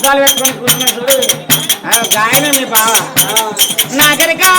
అద్దాలు పెట్టుకొని కూర్చున్నాడు చూడు ఆయన మీ బావ. నాగరికా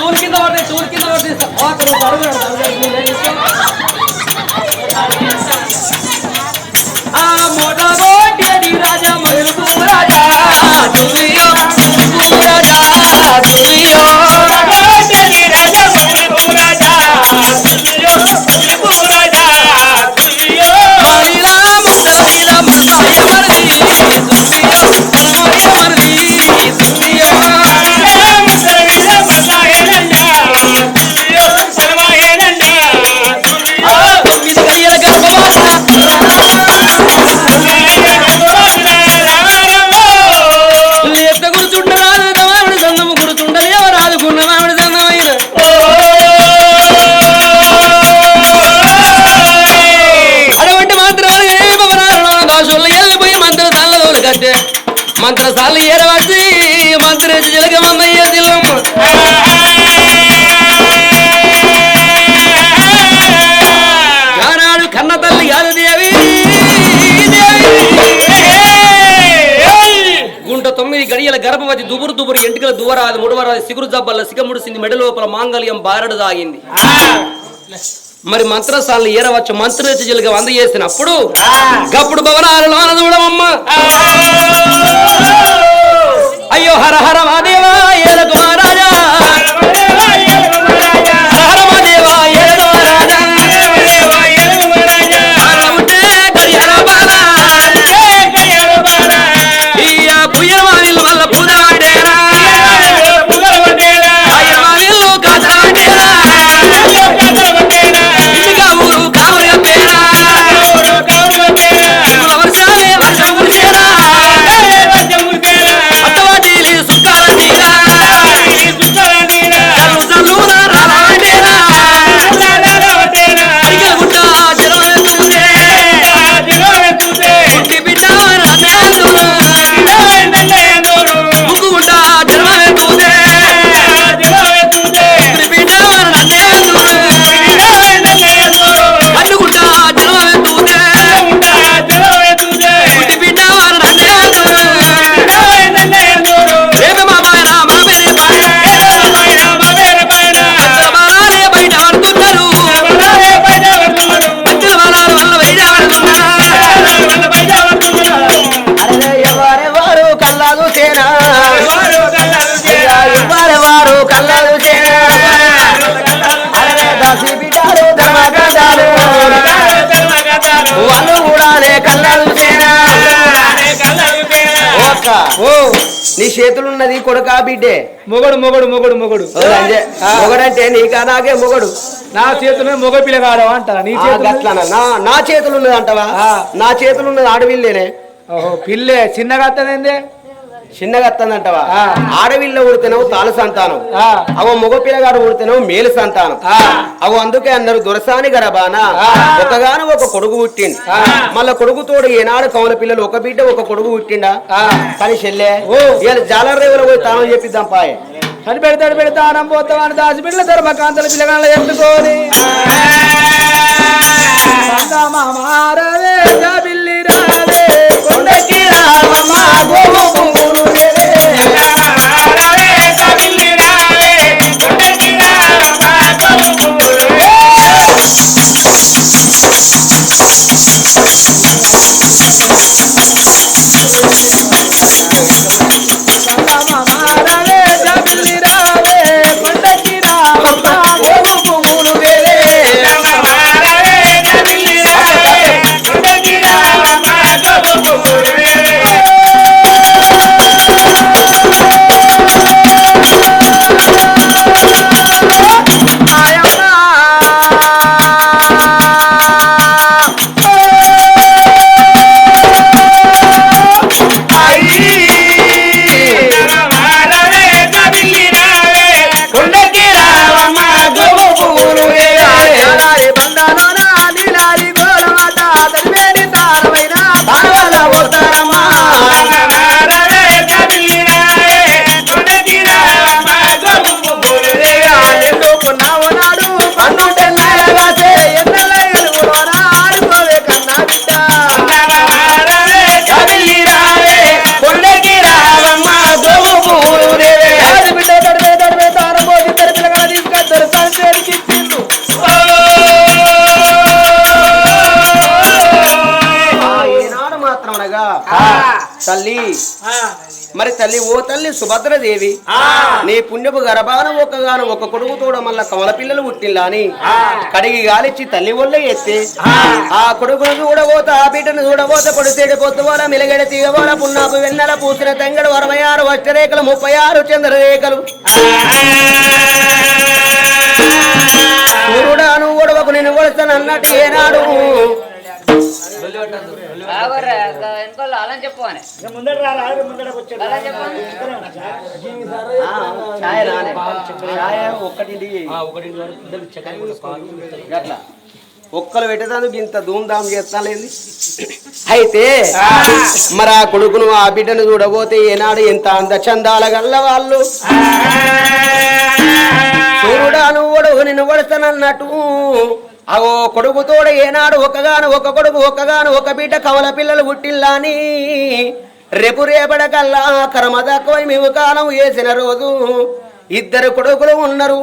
టూర్ కింద పడి టూర్ కింద పడి ఆకరు ఆ మోటార్ రాజా మహిళ రాజా మంత్రసాలు ఏరవాసి మంత్రేసి జలగమన్నయ్య దిలమ్మ ఆనాడు కన్న తల్లి కాదు దేవి గుంట తొమ్మిది గడియల గర్భవతి దుబురు దుబురు ఎంటికల దువరాది ముడువరాది సిగురు జబ్బల్ల సిగముడిసింది మెడ లోపల మాంగళ్యం బారడు దాగింది. మరి మంత్రశాలను ఏరవచ్చు మంత్రులుగా వంద చేసినప్పుడు గప్పుడు భవనాలలో అనదూడమమ్మ అయ్యో హర హర మాదేవా ఏలకుమారా ఓ. నీ చేతులున్నది కొడుకా బిడ్డే? మొగడు మొగడు మొగడు మొగడు. మొగడంటే నీకా నాకే మొగడు. నా చేతుల్లో మొగ పిల్లగాడు అంటారా? నీ చేతులు? నా చేతులు ఉన్నది అంటవా. నా చేతులు ఉన్నది ఆడవిల్లేనే ఓహో పిల్లే చిన్నగా అత్తదేంది? చిన్నగా వస్తుందంటవా ఆ. ఆడవిల్ల ఉడితేనవు తాళ సంతానం ఆ. అవ మగ పిల్లగాడు ఉడితేనవు మేలు సంతానం ఆ. అవు అందుకే అందరు దొరసాని గరబాన. ఒకగాను ఒక కొడుకు పుట్టిండు ఆ. మళ్ళా కొడుకుతోడు ఏనాడు కౌల పిల్లలు ఒక బిడ్డ ఒక కొడుకు పుట్టిండా ఆ. కానీ చెల్లె ఓ. ఇవాళ జాలర రేవులో పోయి తానం చెప్పిద్దాం పాయే అని పెడతాడు పెడతా ఆనం పోతామని దాచి పిల్లల ధర్మకాంతల పిల్లగాళ్ళ ఎత్తుకొని మారవే మరి తల్లి ఓ తల్లి సుభద్రదేవి నీ పుణ్యపు గర్భాన ఒక్కగాను ఒక కొడుకు తోడ మళ్ళా కమల పిల్లలు పుట్టిల్లా అని కడిగి గాలిచ్చి తల్లి ఒళ్ళ ఎత్తి ఆ. కొడుకును చూడబోత ఆ బిడ్డను చూడబోత పొడితేడి పొత్తువల మిలగడ తీగవల పున్నాపు వెన్నెల పూసిన తెంగడు అరవై ఆరు అష్టరేఖలు ముప్పై ఆరు చంద్రరేఖలు సూర్యుడాను ఓడవకు నేను అన్నట్టు ఏనాడు. అలా చెప్పు అని అలా చెప్పు ఛాయ రానే ఛాయ ఒక్కటి గట్లా ఒక్కలు పెట్టేదానికి ఇంత ధూమ్ధాం చేస్తాలేంది? అయితే మరి ఆ కొడుకును ఆ బిడ్డను చూడబోతే ఏనాడు ఎంత అంద చందాల గల్ల వాళ్ళు? సూర్యుడాను ఒడుగు నిన్ను కొడతానన్నట్టు అవో కొడుకుతోడ ఏనాడు ఒక్కగాను ఒక కొడుకు ఒక్కగాను ఒక బిడ్డ కవల పిల్లలు పుట్టిల్లాని. రేపు రేపడకల్లా కర్మ తక్కువై మేము కాలం వేసిన రోజు ఇద్దరు కొడుకులు ఉన్నారు.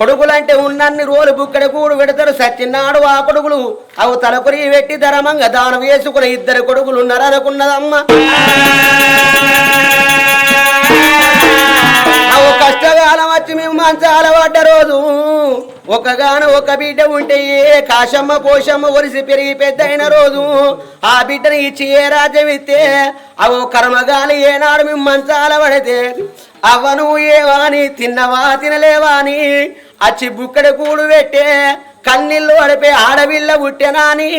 కొడుకులంటే ఉన్నన్ని రోజులు బుక్కడ కూడు పెడతారు. సచ్చినాడు ఆ కొడుకులు అవు తలకొరి పెట్టి ధరమంగా దానం వేసుకుని ఇద్దరు కొడుకులు ఉన్నారు అనుకున్నదమ్మ. అవు కష్టకాలం వచ్చి మేము మంచాల పడ్డ రోజు ఒకగాను ఒక బిడ్డ ఉంటే ఏ కాశమ్మ పోషమ్మ ఒరిసి పెరిగి పెద్దయిన రోజు ఆ బిడ్డని ఇచ్చి ఏ రాజ్యం ఇస్తే అవో కర్మగాలి ఏనాడు మేము మంచాల పడితే అవను ఏవాని తిన్నవా తినలేవా అని అచ్చి బుక్కడి కూడు పెట్టే కన్నీళ్ళు అడిపే ఆడవిల్ల పుట్టెనాని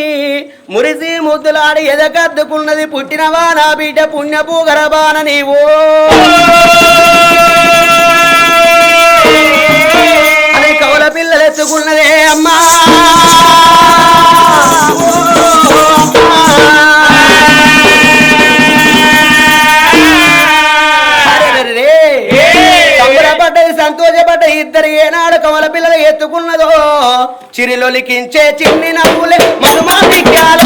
మురిసి ముద్దులాడి ఎదకద్దుకున్నది పుట్టినవా నా బిడ్డ పుణ్యపు గరబాన నీవో. పిల్లలు ఎత్తుకున్నదే అమ్మా సంతోషపడ్డ ఇద్దరు ఏనాడు కమల పిల్లలు ఎత్తుకున్నదో? చిరిలొలికించే చిన్ని నవ్వులే మధుమాణిక్యాలు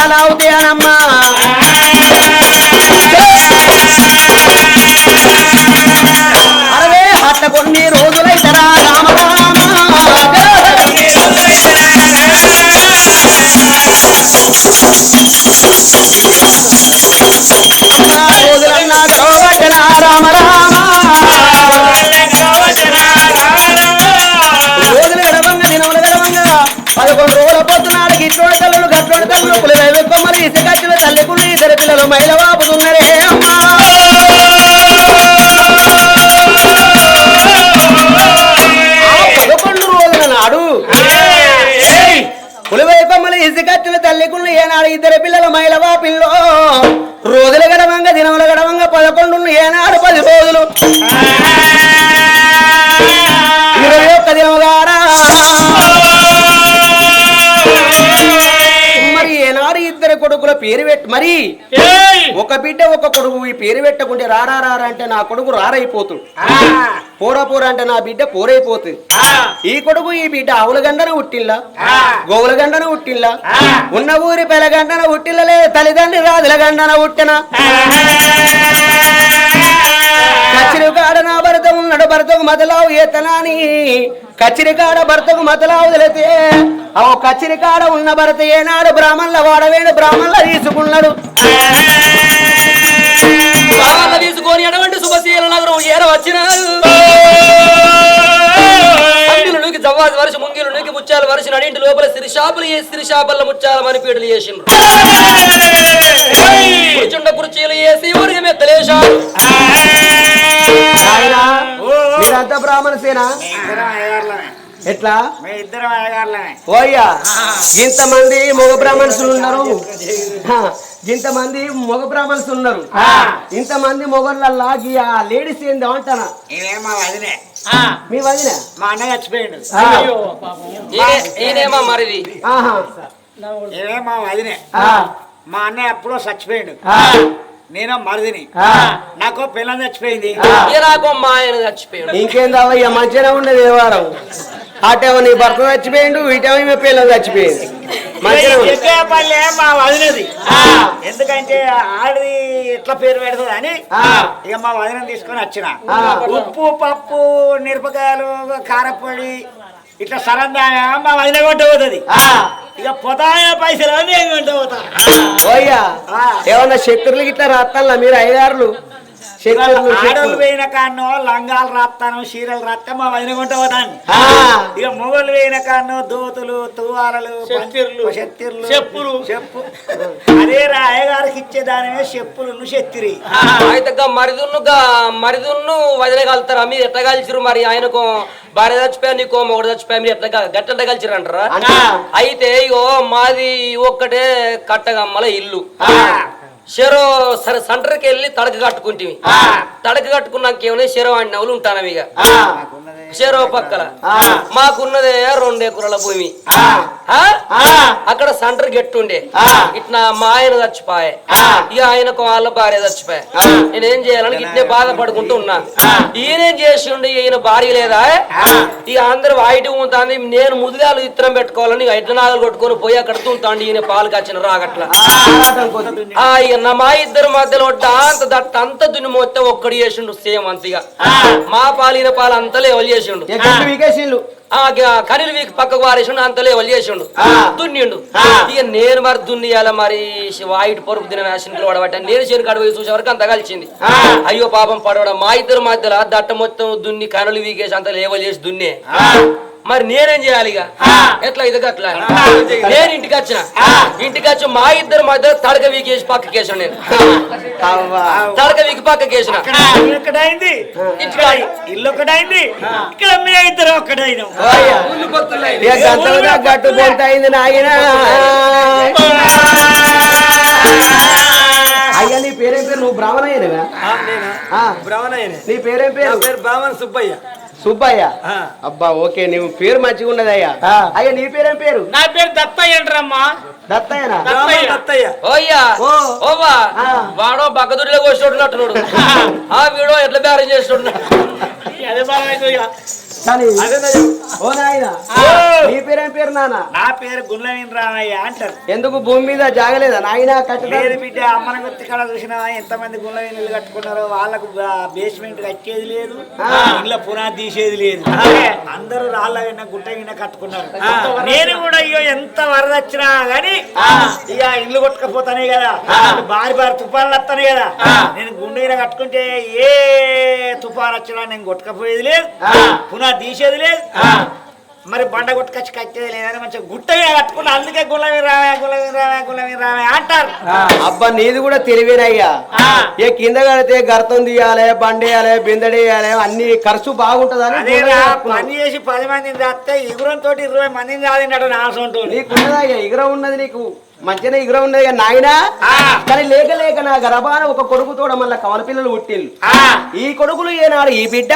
ఉదయాల ఉదయాలమ్మా అరవే అట్ల కొన్ని రోజులైతరా రామ తల్లికుళ్ళు ఇద్దరు పిల్లలు మైల వాపుతున్నరే అమ్మా పదకొండు రోజుల నాడు తల్లికుళ్ళు ఏనాడు ఇద్దరు పిల్లలు మైల వాపిల్లో పేరు పెట్టు. మరి ఒక బిడ్డ ఒక కొడుకు ఈ పేరు పెట్టకుంటే రారా రారా అంటే నా కొడుకు రారైపోతుంది పోరా పోరా అంటే నా బిడ్డ పోరైపోతుంది ఈ కొడుకు ఈ బిడ్డ ఆవుల గండన ఉట్టిల్లా గోవుల గండన ఉట్టిల్లా ఉన్న ఊరి పెలగండన ఉట్టిల్లలే తల్లిదండ్రి రాజుల గండన ఉట్టిన కచ్చిరి కాడ నా భర్త ఉన్నాడు భర్తకు మతలావు ఏతనాని కచ్చిరి కాడ భర్తకు మతలావు తెలితే ఆ కచ్చిరి కాడ ఉన్న భర్త ఏనాడు బ్రాహ్మణుల వాడవేడు బ్రాహ్మణుల తీసుకున్నాడు. తీసుకొని అటువంటి శుభశీల నగరం ఏర వచ్చినారు? జవ్వాది వరుస ముంగిలునికి ముత్యాల వరుస నడింటి లోపల సిరిషాపులు ఏ సిరిషాపల్ల ముత్యాల మనిపీడలు చేసిండ్రు కూర్చుండ కుర్చీలు వేసి ఊరికి మీరంతా బ్రాహ్మణ సేన ఇద్దరం అయ్యగారులమే. ఎట్లా? ఓయ్యా ఇంతమంది మగ బ్రాహ్మణులు ఉన్నారు. ఇంతమంది మగ బ్రాహ్మణులు ఉన్నారు. ఇంతమంది మొగళ్ళల్లా ఆ లేడీస్ ఏంది అంటానా? మా వదినే. మీ వదిన? మా అన్న చచ్చిపోయిండు. మరిది? మా వదినే. ఆ, మా అన్నయ్య ఎప్పుడో చచ్చిపోయిండు. ఆ, నేను మరిదిని? ఆ. నాకు పిల్లం చచ్చిపోయింది. మా ఇంకేందయ్యా మంచిగా ఉండేది ఏ వారం అటేమో నీ భర్త చచ్చిపోయిండు ఇటేమో ఈమె పిల్లలు చచ్చిపోయింది. ఎక్కేపల్లె మా వదినది? ఎందుకంటే ఆడిది ఎట్లా పేరు పెడుతుంది అని? ఆ. ఇక మా వదిన తీసుకొని వచ్చిన. ఉప్పు పప్పు మిరపకాయలు కారపొడి ఇట్లా సరందాగా మా వదిన కొంట పోతుంది ఆ, ఇక పొతాయిన పైసలు నేను కొంట పోతా ఓయ్యా ఆ. ఏమన్నా చక్కెరలు గిట్లా రాస్తాలా మీరు చక్కెరలు ఆడోళ్ళు చక్కెరలు. పోయిన కాన్నో లంగాలు రాస్తాను చీరలు రాస్తే మా వదిన కొంట పోతాను. ఆ, ఇక మొగలు వేయిన కాను దోతులు తువాలలు శక్తిర్లు. శక్తిర్లు. చెప్పులు. చెప్పు. అదే రా అయ్యగారికి ఇచ్చే దానివే చెప్పులు శక్తిరి. అయితే మరిదున్ను గా మరిదున్ను వదిలే కలుతారా? మీరు ఎట్లా కలిసిరు మరి? ఆయనకు భార్య చచ్చిపోయా నీకో మొగడు చచ్చిపోయా మీరు ఎట్లా గట్టెట్లా కలిసిరు అంటారా అంటా. అయితే ఇగో మాది ఒక్కటే కట్టగమ్మల ఇల్లు. చెరో సరే సెంటర్కి వెళ్ళి తడక కట్టుకుంటివి. తడక కట్టుకున్నాక ఏమైనా చెరో అన్ని నవ్వులు ఉంటాను ఇక. చెరో పక్కల. మాకున్నదే రెండు ఎకరాల భూమి. అక్కడ సెంటర్ గట్టుండే. ఇట్లా మా ఆయన చచ్చిపోయే. ఇక ఆయనకు వాళ్ళ భార్య చచ్చిపోయా. నేనేం చేయాలని ఇట్నే బాధపడుకుంటూ ఉన్నా. ఈయనేం చేసిండు? ఈయన భార్య లేదా? ఇక అందరు వాయిటి ఉంటుంది నేను ముదిగాలు ఇత్తనం పెట్టుకోవాలని ఎట్ల నాగలు కొట్టుకొని పోయి అక్కడ తుంటాండి ఈయన పాలు కాచిన రాగట్ల. నా మా ఇద్దరు మధ్యలో అంత దట్ట అంత దున్ని మొత్తం ఒక్కడు చేసిండు సేమ్ అంతగా మా పాలిన పాలు అంతా లేవలు చేసిండు. కనిలు వీక్ పక్కకు వారేసిండు అంత లేవలు చేసిండు. దున్నిండు. ఆ. ఇక నేను మరి దున్నియాల మరి వాయిట్ పొరుపు తిన నాశనం పడబట్ట నేను చేను కాడ పోయి చూసే వరకు అంత కలిసింది. ఆ. అయ్యో పాపం పడవడం. మా ఇద్దరు మధ్యలో దట్ట మొత్తం దున్ని కనులు వీకేసి అంత లేవలు చేసి దున్నే. మరి నేనేం చేయాలి ఇక ఎట్లా ఇది అట్లా నేను ఇంటికి వచ్చిన. ఇంటికి వచ్చి మా ఇద్దరు మధ్య తడక వీకేసి పక్కకేసాను నేను. అవ్వా. తడక వీకి పక్కకేసిన ఇల్లు ఒకటైంది ఇక్కడ ఇల్లు ఒకటైంది ఇక్కడ మే ఇద్దరు ఒకటైనాం ఓయ్యా. ఇక గంటలుగా గట్టు బొంత అయింది నాయన. అయ్యా. నీ పేరేం పేరు? నువ్వు బ్రాహ్మణ అయినవా నీ పేరేం పేరు? పేరు బ్రాహ్మణ్ సుబ్బయ్య. సుబ్బయ్య. అబ్బా ఓకే నువ్వు పేరు మంచిగా ఉన్నది అయ్యా అయ్యా నీ పేరేం పేరు? నా పేరు దత్తయ్య అంటారమ్మా. దత్తయ్యనా? దత్తయ్య. దత్తయ్య. ఓయ్యా ఓ. ఓవా ఆ. వాడో బక్కదుడిలో కోసినట్టున్నాడు. ఆ వీడో ఎట్లా బేరం చేస్తున్నాడు అదే బాగా కానీ ఓ నాయన నీ పేరేం పేరు నాన్న? నా పేరు గుండ్లవీన్ రామయ్య అంటారు. ఎందుకు భూమి మీద జాగలేదా? నాయన కట్టలేదు లేదు బిడ్డ అమ్మన గుర్తి కాడ చూసినా ఎంతమంది గుండ్లవీనులు కట్టుకున్నారో వాళ్ళకు బేస్మెంట్ కట్టేది లేదు ఇంట్లో పునాది తీసేది లేదు. అందరూ రాళ్ళ విన్న గుట్ట విన్న కట్టుకున్నారు. నేను కూడా అయ్యో ఎంత వరద వచ్చినా గాని ఇక ఇల్లు కొట్టుకపోతానే కదా. బారి బారి తుఫాన్లు వస్తాయి కదా. నేను గుండె కట్టుకుంటే ఏ తుఫాన్ వచ్చినా నేను కొట్టుకపోయేది లేదు. పునాది తీసేది లేదు. మరి బండ కొట్టుకొచ్చి కట్టేది లేదని మంచిగా గుట్ట కట్టుకున్నా అందుకే గుల్లవి రావే గుల్లవి రావే గుల్లవి రావే అంటారు. అబ్బా నీది కూడా తెలివేనయ్యా. ఏ కింద కడితే గర్తం తీయాలి బండేయాలి బిందడేయాలి అన్ని ఖర్చు బాగుంటదని పని చేసి పది మందిని చేస్తే ఇగురంతో ఇరవై మందిని చాలిండట నా సొంత నీకున్నదయ్యా ఇగర ఉన్నది నీకు. మంచిగా ఇగర ఉన్నది కదా నాయనా? కానీ లేక లేక నా గర్భాన ఒక కొడుకు తోడ మళ్ళా కవల పిల్లలు పుట్టిల్లు. ఈ కొడుకులు ఏనాడు? ఈ బిడ్డ?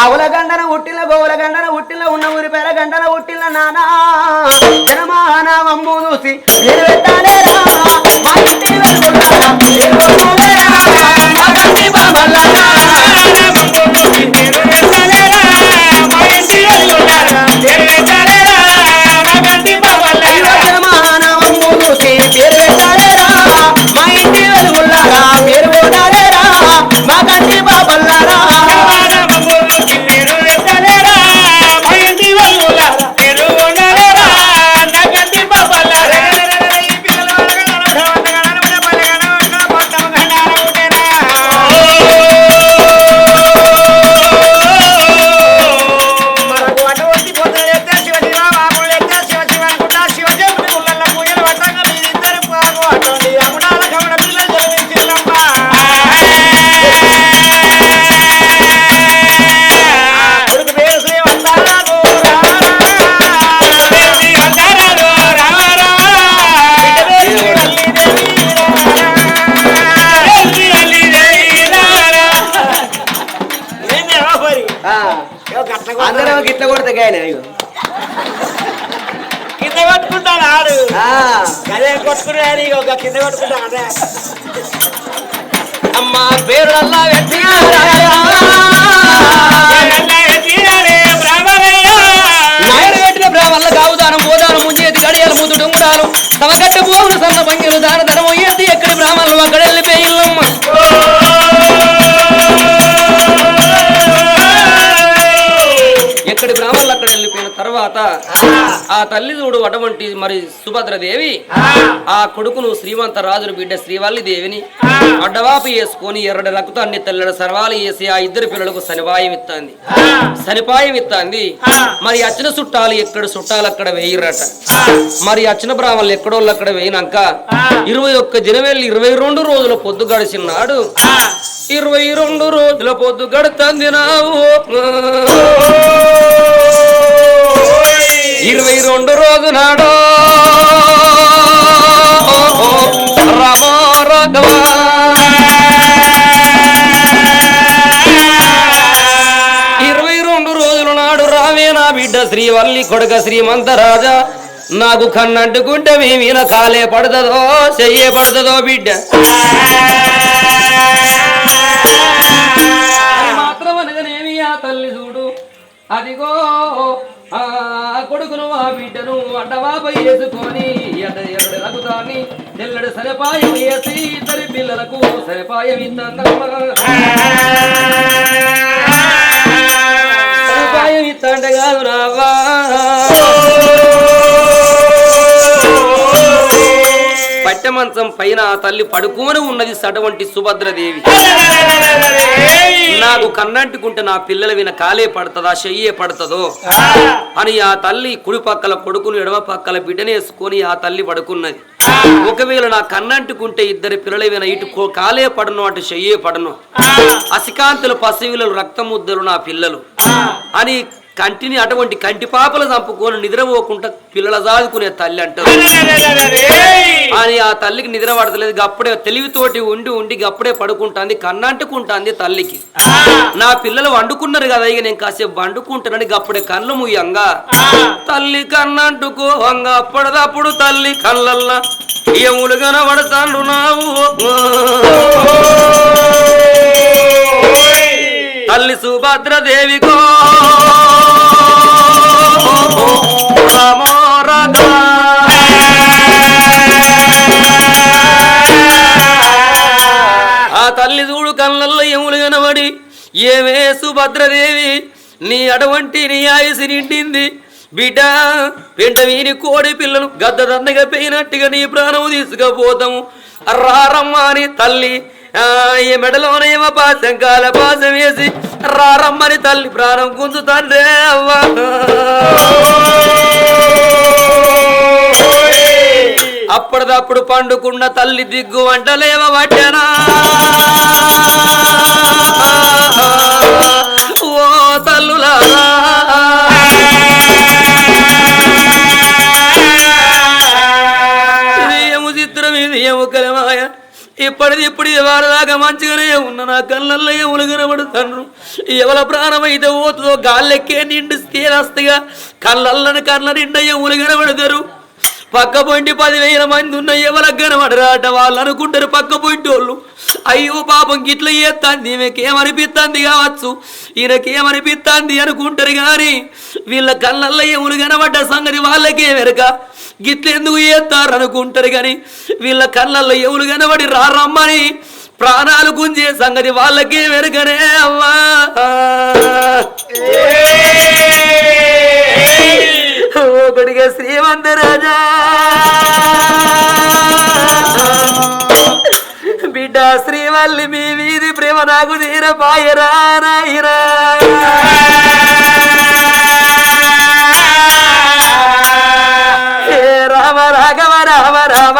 ఆవుల గండన ఉట్టిల గోవుల గండన ఉట్టిల ఉన్న ఊరి పేర గండన ఉట్టిల నానా. చూసి నేను అమ్మ పేరులల్లా పెట్టిన బ్రాహ్మణుల కావుదానం పోదానం ముంజేతి గడియాలు ముద్దు డొంగురాలు తమ గడ్డ పోగులు సన్న పంగిలు దాన ధనం ఎక్కడి బ్రాహ్మణులు అక్కడ? తర్వాత ఆ తల్లి చూడు అటువంటి మరి సుభద్రదేవి ఆ. కొడుకును శ్రీమంత రాజును బిడ్డ శ్రీవల్లి దేవిని అడ్డవాపు వేసుకొని ఎర్రడి రక్తాన్ని తెల్లడి సర్వాలు వేసి ఆ ఇద్దరు పిల్లలకు సనిపాయం ఇత్తాంది. సనిపాయం ఇత్తాంది. మరి అచ్చిన చుట్టాలు ఎక్కడ? చుట్టాలు అక్కడ వేయరట. మరి అచ్చిన బ్రాహ్మణులు ఎక్కడోళ్ళు అక్కడ వేయినాక ఇరవై ఒక్క జనవరి ఇరవై రెండు రోజుల పొద్దు గడిచినాడు ఇరవై రెండు రోజుల పొద్దు గడుతుంది నావు. ఇరవై రెండు రోజు నాడు. ఇరవై రెండు రోజుల నాడు రామే నా బిడ్డ శ్రీవల్లి కొడుక శ్రీమంతరాజా. నాకు కన్నంటుకుంటే మీ మీద కాలే పడుతుందో చెయ్యే పడుతుందో బిడ్డ. మాత్రం అనగానేమి ఆ తల్లి చూడు. అదిగో బిడ్డను అడ్డవాపై వేసుకొని ఎడ ఎరడు రగుతాన్ని తెల్లడి సరిపాయం వేసి ఇద్దరి పిల్లలకు సరిపాయం ఇద్దాం సరిపాయం ఇత్తండగా రావా. మంచం పైన ఆ తల్లి పడుకోని ఉన్నది సటువంటి సుభద్రదేవి. నాకు కన్నంటుకుంటే నా పిల్లల విన కాలే పడుతుందా చెయ్యే పడుతుందో? అని ఆ తల్లి కుడి పక్కల కొడుకును ఎడమ పక్కల బిడ్డనేసుకొని ఆ తల్లి పడుకున్నది. ఒకవేళ నా కన్నంటుకుంటే ఇద్దరు పిల్లల విన ఇటు కాలే పడను అటు చెయ్యే పడను. అసికాంతులు పసివిలు రక్తముద్దలు నా పిల్లలు. అని కంటిని అటువంటి కంటి పాపలు చంపుకొని నిద్రపోకుండా పిల్లల సాదుకునే తల్లి అంటారు. అని ఆ తల్లికి నిద్ర పడతలేదు గప్పుడే తెలివితోటి ఉండి ఉండి గప్పుడే పడుకుంటాంది కన్నంటుకుంటాంది తల్లికి నా పిల్లలు వండుకున్నారు కదా ఇక నేను కాసేపు వండుకుంటానని గప్పుడే కళ్ళు ముయ్యంగా తల్లి కన్నంటుకో వంగ అప్పటిదప్పుడు తల్లి కళ్ళల్లా ఏములు కనబడతాడు నావు తల్లి సుభద్రదేవికో. ఆ తల్లి చూడు కళ్ళల్లో ఎములు కనబడి ఏమే సుభద్రదేవి నీ అటువంటి నీ ఆయుసి నిండింది. బిడ్డ వెంట వీని కోడి పిల్లలు గద్దదండగా పోయినట్టుగా నీ ప్రాణం తీసుకుపోతాము. రారమ్మ అని తల్లి ఈ మెడలోనేమో పాశం కాల పాశం వేసి రారమ్మని తల్లి ప్రాణం గుంజుతాండ్రే అవ్వా. అప్పటిదప్పుడు పండుకున్న తల్లి దిగ్గు వంటలేవ వడ్డనా ఓ తల్లులా ఏము చిత్రం ఇది ఏము ఇప్పటిది ఇప్పుడు వారిలాగా మంచిగానే ఉన్న నా కళ్ళల్లో ఎములు కనబడుతాను ఎవల ప్రాణం అయితే పోతుందో గాల్లెక్కే నిండు స్థిరస్తుగా కళ్ళల్లని కళ్ళ నిండా ఎములు కనబడతారు? పక్క పొంటి పదివేల మంది ఉన్న ఎవరికి కనబడరాట వాళ్ళు అనుకుంటారు పక్క పొంటి వాళ్ళు అయ్యో పాపం గిట్ల చేస్తాంది ఈమెకేమనిపిస్తుంది కావచ్చు? ఈయనకేమనిపిస్తుంది అనుకుంటారు కానీ వీళ్ళ కళ్ళల్లో ఎములు కనబడ్డ సంగతి వాళ్ళకే వెనక. గిట్ల ఎందుకు చేస్తారు అనుకుంటారు కానీ వీళ్ళ కళ్ళల్లో ఎవరు కనబడి రారమ్మని ప్రాణాలు గుంజే సంగతి వాళ్ళకే వెనుకనే అవ్వా ఒకటిగా శ్రీమంత రాజా బిడ్డ శ్రీవల్లి మీ వీధి ప్రేమ నాకు తీరపాయరా నాయరా. రామ రాఘవ రామ రామ.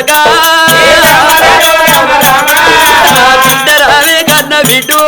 కొడకా నా బిడ్డ రావే కన్న బిడ్డు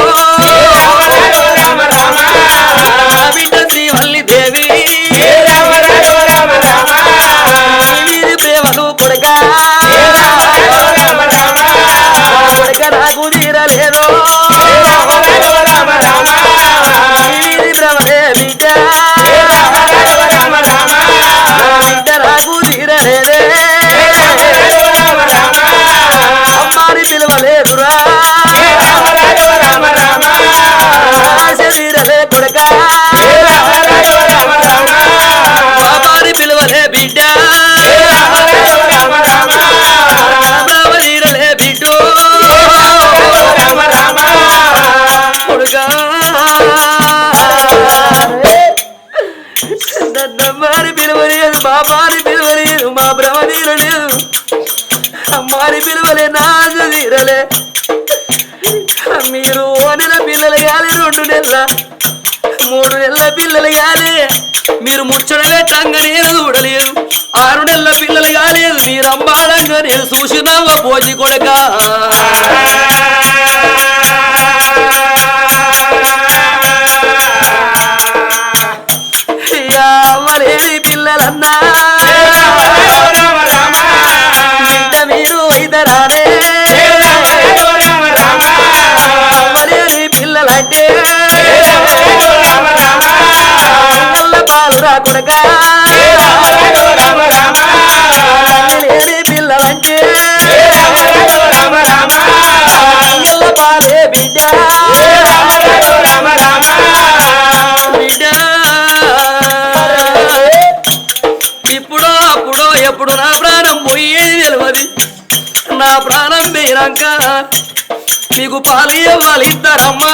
ముచ్చట పెట్టంగా నేను చూడలేదు ఆరు నెలల పిల్లలు కాలేదు మీరు అంబాడంగా నేను చూసినావా పోజి కొడక పాలు లేని పిల్లలంటే పాలే బిడ్డ బిడ్డ ఇప్పుడో అప్పుడో ఎప్పుడు నా ప్రాణం పోయేది తెలియదు నా ప్రాణం పోయినాక మీకు పాలు ఇవ్వాలి ఇద్దరమ్మా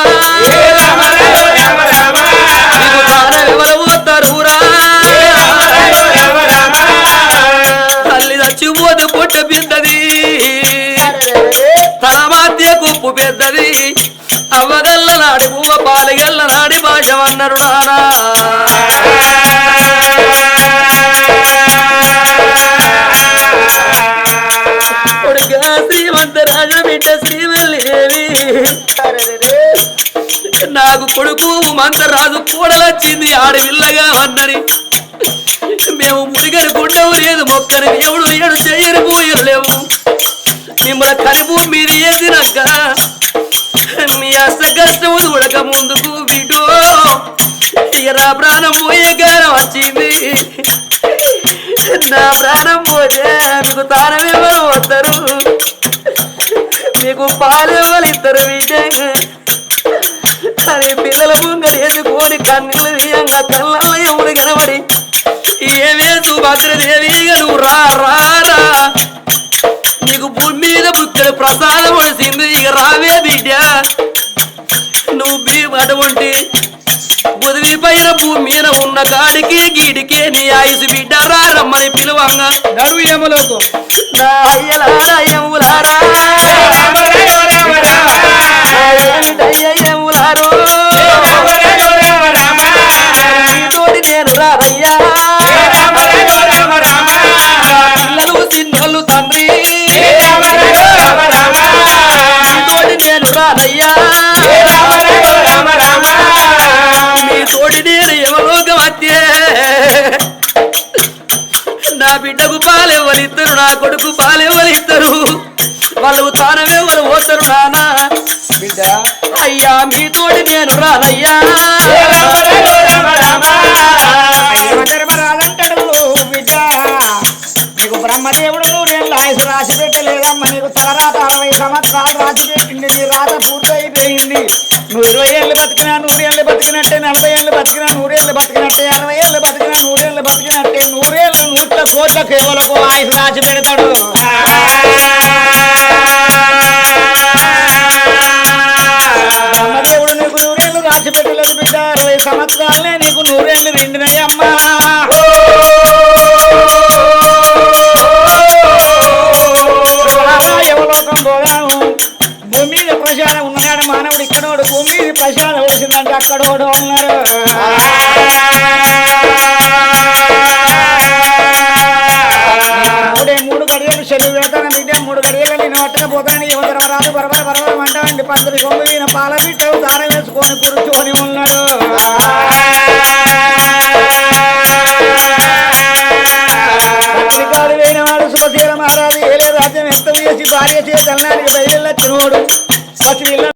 కుప్పు పెద్దది. అవ్వగల్ల నాడి పువ్వ పాలగల్ల నాడి భాష వన్నరు నానా శ్రీమంత రాజ బిడ్డ నాకు కొడుకు మంతరాజు కూడలొచ్చింది ఆడవిల్లగా అన్నది. మేము ముడిగని గుండవు లేదు మొక్కని ఎవడు ఏడు చెయ్యని పూయలు లేవు. మిమ్మల్ని కనిభూమి మీరు వేసినాక మీ అష్ట కష్టము ఉడక ముందుకు బిడ్డో ఇక ప్రాణం పోయే వచ్చింది. నా ప్రాణం పోతే మీకు తానం వస్తారు మీకు పాలు ఇద్దరు వీటంగా అని పిల్లల ముంగడి వేసుకొని కన్నీళ్ళు తీయంగా కళ్ళల్లో ఎవరు కనబడి. ఏమే సుభద్రదేవి నువ్వు రా రా రా. నీకు భూమి మీద బుక్కడు ప్రసాదం ఒడిసింది ఇక రావే బిడ్డ. నువ్వు బీ అటువంటి బుదివి పైన భూమి మీద ఉన్న కాడికి గీడికి నీ ఆయుసు బిడ్డ రా రమ్మని పిలువంగా. నడువు ఏమలోకు నా అయ్యలారా ఎములారా బిడ్డకు పాలెవరిద్దరు నా కొడుకు పాలెవరిద్దరు వాళ్ళు తానమెవరు పోతారు నానా. బిడ్డ. అయ్యా మీ తోటి నేను రానయ్యా. బిడ్డ. నీకు బ్రహ్మదేవుడు నేను రాసి పెట్టలేదమ్మా. నీకు తలరాత అరవై సంవత్సరాలు రాసి పెట్టింది. నీ రాత పూర్తయిపోయింది. నువ్వు ఇరవై ఏళ్ళు బతికినా నూరేళ్ళు బతికినట్టే నలభై ఏళ్ళు బతికినా నూరేళ్ళు బతికినట్టే అరవై కోట్ల కేవలకు ఆయన రాసి పెడతాడు. బ్రహ్మదేవుడు నీకు నూరేళ్ళు రాసి పెట్టలేదు బిడ్డ. అరవై నీకు నూరేళ్ళు నిండినాయమ్మా ఎవలోకం పోదాము. భూమి మీద ప్రశాలం ఉన్నాడు మానవుడు ఇక్కడోడు భూమి మీద ప్రశాలం వచ్చిందంటే అక్కడోడు ఉన్నాడు. బరబరాలు బరబర బరబర అంటామండి పందిరి కొమ్ము ఈయన పాల బిడ్డలు దాన వేసుకొని కూర్చొని ఉన్నాడు. పత్రికాలు వేయిన వాడు సుభశీల మహారాజు ఏలే రాజ్యం ఎంత వేసి భార్య చేతల్లానికి బయలుచ్చినోడు పసి